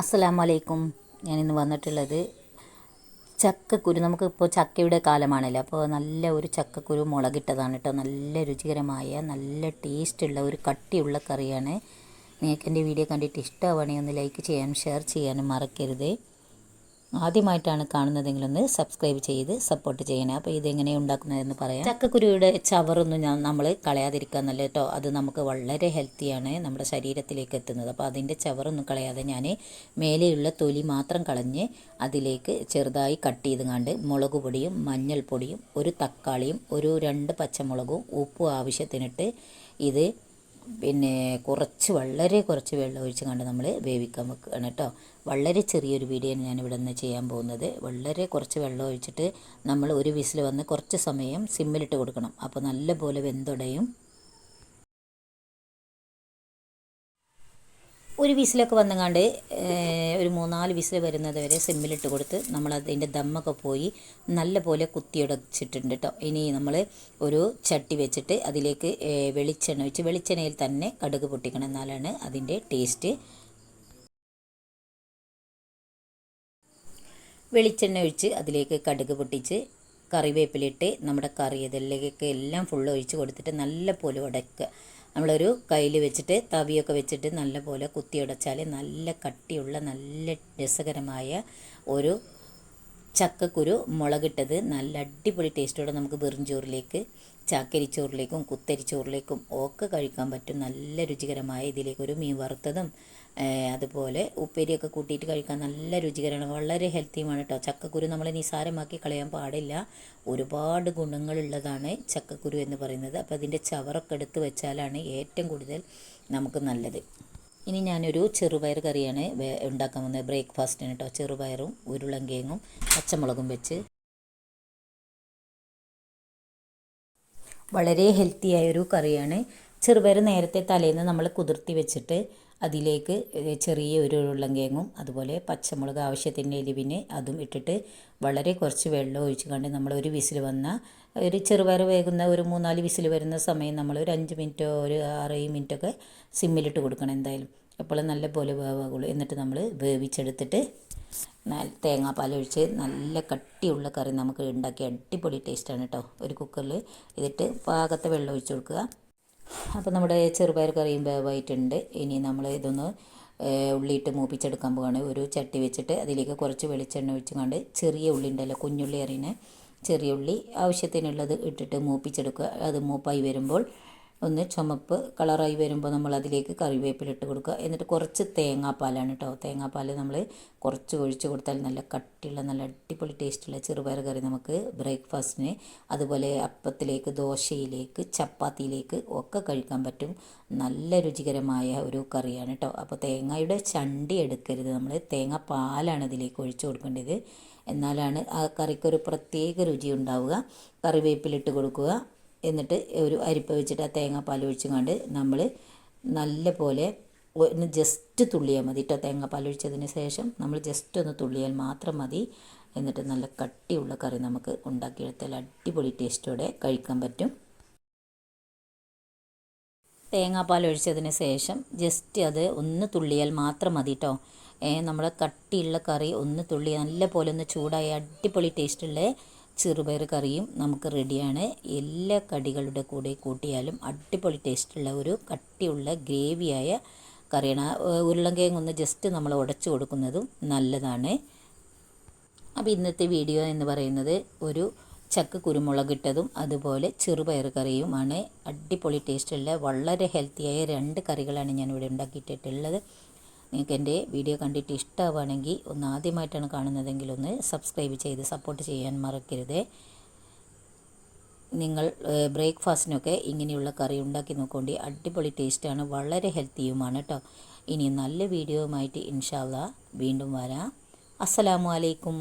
അസ്സലാമു അലൈക്കും ഞാൻ ഇന്ന് വന്നിട്ടുള്ളത് ചക്കക്കുരു. നമുക്കിപ്പോൾ ചക്കയുടെ കാലമാണല്ലോ. അപ്പോൾ നല്ല ഒരു ചക്കക്കുരു മുളകിട്ടതാണ് കേട്ടോ നല്ല രുചികരമായ നല്ല ടേസ്റ്റുള്ള ഒരു കട്ടിയുള്ള കറിയാണ്. നിങ്ങൾക്ക് എന്റെ വീഡിയോ കണ്ടിട്ട് ഇഷ്ടമാവുകയാണെങ്കിൽ ഒന്ന് ലൈക്ക് ചെയ്യാനും ഷെയർ ചെയ്യാനും മറക്കരുത്. ആദ്യമായിട്ടാണ് കാണുന്നതെങ്കിൽ ഒന്ന് സബ്സ്ക്രൈബ് ചെയ്ത് സപ്പോർട്ട് ചെയ്യണേ. അപ്പോൾ ഇതെങ്ങനെ ഉണ്ടാക്കുന്നതെന്ന് പറയാം. ചക്കക്കുരുയുടെ ചവറൊന്നും ഞാൻ നമ്മൾ കളയാതിരിക്കുക നല്ല കേട്ടോ. അത് നമുക്ക് വളരെ ഹെൽത്തിയാണ് നമ്മുടെ ശരീരത്തിലേക്ക് എത്തുന്നത്. അപ്പോൾ അതിന്റെ ചവറൊന്നും കളയാതെ ഞാൻ മേലെയുള്ള തൊലി മാത്രം കളഞ്ഞ് അതിലേക്ക് ചെറുതായി കട്ട് ചെയ്ത് കണ്ട് മുളക് പൊടിയും മഞ്ഞൾപ്പൊടിയും ഒരു തക്കാളിയും ഒരു രണ്ട് പച്ചമുളകും ഉപ്പും ആവശ്യത്തിനിട്ട് ഇത് പിന്നെ കുറച്ച് വളരെ കുറച്ച് വെള്ളം ഒഴിച്ച് കണ്ട് നമ്മൾ വേവിക്കാൻ വെക്കുകയാണ് കേട്ടോ. വളരെ ചെറിയൊരു വീഡിയോ ഞാൻ ഇവിടെ നിന്ന് ചെയ്യാൻ പോകുന്നത്. വളരെ കുറച്ച് വെള്ളം ഒഴിച്ചിട്ട് നമ്മൾ ഒരു വിസിൽ വന്ന് കുറച്ച് സമയം സിമ്മിലിട്ട് കൊടുക്കണം. അപ്പോൾ നല്ലപോലെ വെന്തുടയും. ഒരു വിസിലൊക്കെ വന്നങ്ങാണ്ട് ഒരു മൂന്നാൽ വിസിൽ വരുന്നത് വരെ സിമ്മിലിട്ട് കൊടുത്ത് നമ്മൾ അതിന്റെ ദമ്മൊക്കെ പോയി നല്ല പോലെ കുത്തിയുടച്ചിട്ടുണ്ട് കേട്ടോ ഇനി നമ്മൾ ഒരു ചട്ടി വെച്ചിട്ട് അതിലേക്ക് വെളിച്ചെണ്ണ വെച്ച് വെളിച്ചെണ്ണയിൽ തന്നെ കടുക് പൊട്ടിക്കണം. എന്നാലാണ് അതിന്റെ ടേസ്റ്റ് വെളിച്ചെണ്ണ ഒഴിച്ച് അതിലേക്ക് കടുക് പൊട്ടിച്ച് കറിവേപ്പിലിട്ട് നമ്മുടെ കറി ഇതിലേക്ക് എല്ലാം ഫുള്ള് ഒഴിച്ച് കൊടുത്തിട്ട് നല്ല പോലെ ഉടക്കുക നമ്മളൊരു കയ്യിൽ വെച്ചിട്ട് തവിയൊക്കെ വെച്ചിട്ട് നല്ല പോലെ കുത്തിയുടച്ചാൽ നല്ല കട്ടിയുള്ള നല്ല രസകരമായ ഒരു ചക്കക്കുരു മുളകിട്ടത് നല്ല അടിപൊളി ടേസ്റ്റോടെ നമുക്ക് വെറുംചോറിലേക്ക് ചാക്കരിച്ചോറിലേക്കും കുത്തരിച്ചോറിലേക്കും ഒക്കെ കഴിക്കാൻ പറ്റും. നല്ല രുചികരമായ ഇതിലേക്കൊരു മീൻ വറുത്തതും അതുപോലെ ഉപ്പേരിയൊക്കെ കൂട്ടിയിട്ട് കഴിക്കാൻ നല്ല രുചികരമാണ്. വളരെ ഹെൽത്തിയുമാണ് കേട്ടോ ചക്കക്കുരു നമ്മൾ നിസാരമാക്കി കളയാൻ പാടില്ല. ഒരുപാട് ഗുണങ്ങളുള്ളതാണ് ചക്കക്കുരു എന്ന് പറയുന്നത്. അപ്പോൾ അതിന്റെ ചവറൊക്കെ എടുത്ത് വെച്ചാലാണ് ഏറ്റവും കൂടുതൽ നമുക്ക് നല്ലത്. ഇനി ഞാനൊരു ചെറുപയർ കറിയാണ് ഉണ്ടാക്കാൻ വന്നത് ബ്രേക്ക്ഫാസ്റ്റിന് കേട്ടോ ചെറുപയറും ഉരുളങ്കിഴങ്ങും പച്ചമുളകും വെച്ച്. വളരെ ഹെൽത്തിയായൊരു കറിയാണ്. ചെറുപയർ നേരത്തെ തലേന്ന് നമ്മൾ കുതിർത്തി വെച്ചിട്ട് അതിലേക്ക് ചെറിയ ഒരു ഉരുളങ്കിഴങ്ങും അതുപോലെ പച്ചമുളക് ആവശ്യത്തിന് എരിവിന് അതും ഇട്ടിട്ട് വളരെ കുറച്ച് വെള്ളം ഒഴിച്ച് കണ്ട് നമ്മൾ ഒരു വിസിൽ വന്ന ഒരു ചെറുപയർ വേകുന്ന ഒരു മൂന്നാൽ വിസിൽ വരുന്ന സമയം നമ്മൾ ഒരു അഞ്ച് മിനിറ്റോ ഒരു ആറ് മിനിറ്റൊക്കെ സിമ്മിലിട്ട് കൊടുക്കണം എന്തായാലും. അപ്പോൾ നല്ല പോലെ വേവാകുള്ളൂ എന്നിട്ട് നമ്മൾ വേവിച്ചെടുത്തിട്ട് തേങ്ങാപ്പാൽ ഒഴിച്ച് നല്ല കട്ടിയുള്ള കറി നമുക്ക് ഉണ്ടാക്കി അടിപൊളി ടേസ്റ്റാണ് കേട്ടോ ഒരു കുക്കറിൽ ഇതിട്ട് പാകത്തെ വെള്ളം ഒഴിച്ച് കൊടുക്കുക. അപ്പോൾ നമ്മുടെ ചെറുപയർ കറിയും വേവായിട്ടുണ്ട്. ഇനി നമ്മൾ ഇതൊന്ന് ഉള്ളിയിട്ട് മൂപ്പിച്ചെടുക്കാൻ പോവാണ്. ഒരു ചട്ടി വെച്ചിട്ട് അതിലേക്ക് കുറച്ച് വെളിച്ചെണ്ണ ഒഴിച്ചുകൊണ്ട് ചെറിയ ഉള്ളി ഉണ്ടല്ലോ കുഞ്ഞുള്ളി അറിയുന്ന ചെറിയ ഉള്ളി ആവശ്യത്തിനുള്ളത് ഇട്ടിട്ട് മൂപ്പിച്ചെടുക്കുക. അത് മൂപ്പായി വരുമ്പോൾ ഒന്ന് ചുമപ്പ് കളറായി വരുമ്പോൾ നമ്മൾ അതിലേക്ക് കറിവേപ്പില ഇട്ട് കൊടുക്കുക. എന്നിട്ട് കുറച്ച് തേങ്ങാപ്പാലാണ് കേട്ടോ തേങ്ങാപ്പാൽ നമ്മൾ കുറച്ച് ഒഴിച്ച് കൊടുത്താൽ നല്ല കട്ടിയുള്ള നല്ല അടിപൊളി ടേസ്റ്റുള്ള ചെറുപയർ കറി നമുക്ക് ബ്രേക്ക്ഫാസ്റ്റിന് അതുപോലെ അപ്പത്തിലേക്ക് ദോശയിലേക്ക് ചപ്പാത്തിയിലേക്ക് ഒക്കെ കഴിക്കാൻ പറ്റും. നല്ല രുചികരമായ ഒരു കറിയാണ് കേട്ടോ അപ്പോൾ തേങ്ങയുടെ ചണ്ടി എടുക്കരുത് നമ്മൾ തേങ്ങ പാലാണ് ഇതിലേക്ക് ഒഴിച്ച് കൊടുക്കേണ്ടത്. എന്നാലാണ് ആ കറിക്കൊരു പ്രത്യേക രുചി ഉണ്ടാവുക. കറിവേപ്പിലിട്ട് കൊടുക്കുക. എന്നിട്ട് ഒരു അരിപ്പ വെച്ചിട്ട് ആ തേങ്ങാപ്പാൽ ഒഴിച്ചും കണ്ട് നമ്മൾ നല്ല പോലെ ഒന്ന് ജസ്റ്റ് തുള്ളിയാൽ മതി കേട്ടോ തേങ്ങാപ്പാൽ ഒഴിച്ചതിന് ശേഷം നമ്മൾ ജസ്റ്റ് ഒന്ന് തുള്ളിയാൽ മാത്രം മതി. എന്നിട്ട് നല്ല കട്ടിയുള്ള കറി നമുക്ക് ഉണ്ടാക്കിയെടുത്താൽ അടിപൊളി ടേസ്റ്റോടെ കഴിക്കാൻ പറ്റും. തേങ്ങാപ്പാൽ ഒഴിച്ചതിന് ശേഷം ജസ്റ്റ് അത് ഒന്ന് തുള്ളിയാൽ മാത്രം മതി കേട്ടോ നമ്മുടെ കട്ടിയുള്ള കറി ഒന്ന് തുള്ളി നല്ല പോലെ ഒന്ന് ചൂടായി അടിപൊളി ടേസ്റ്റുള്ള ചെറുപയർ കറിയും നമുക്ക് റെഡിയാണ്. എല്ലാ കടികളുടെ കൂടെ കൂട്ടിയാലും അടിപൊളി ടേസ്റ്റുള്ള ഒരു കട്ടിയുള്ള ഗ്രേവിയായ കറിയാണ്. ഉരുളങ്കിഴങ്ങ് ഒന്ന് ജസ്റ്റ് നമ്മൾ ഉടച്ചു കൊടുക്കുന്നതും നല്ലതാണ്. അപ്പോൾ ഇന്നത്തെ വീഡിയോ എന്ന് പറയുന്നത് ഒരു ചക്ക കുരുമുളകിട്ടതും അതുപോലെ ചെറുപയർ കറിയുമാണ്. അടിപൊളി ടേസ്റ്റുള്ള വളരെ ഹെൽത്തിയായ രണ്ട് കറികളാണ് ഞാൻ ഇവിടെ ഉണ്ടാക്കിയിട്ടുള്ളത് നിങ്ങൾക്ക് എന്റെ വീഡിയോ കണ്ടിട്ട് ഇഷ്ടമാവുകയാണെങ്കിൽ ഒന്ന് ആദ്യമായിട്ടാണ് കാണുന്നതെങ്കിൽ ഒന്ന് സബ്സ്ക്രൈബ് ചെയ്ത് സപ്പോർട്ട് ചെയ്യാൻ മറക്കരുത്. നിങ്ങൾ ബ്രേക്ക്ഫാസ്റ്റിനൊക്കെ ഇങ്ങനെയുള്ള കറി ഉണ്ടാക്കി നോക്കേണ്ടി അടിപൊളി ടേസ്റ്റാണ് വളരെ ഹെൽത്തിയുമാണ് കേട്ടോ ഇനി നല്ല വീഡിയോയുമായിട്ട് ഇൻഷാല്ല വീണ്ടും വരാം. അസ്സലാമു അലൈക്കും.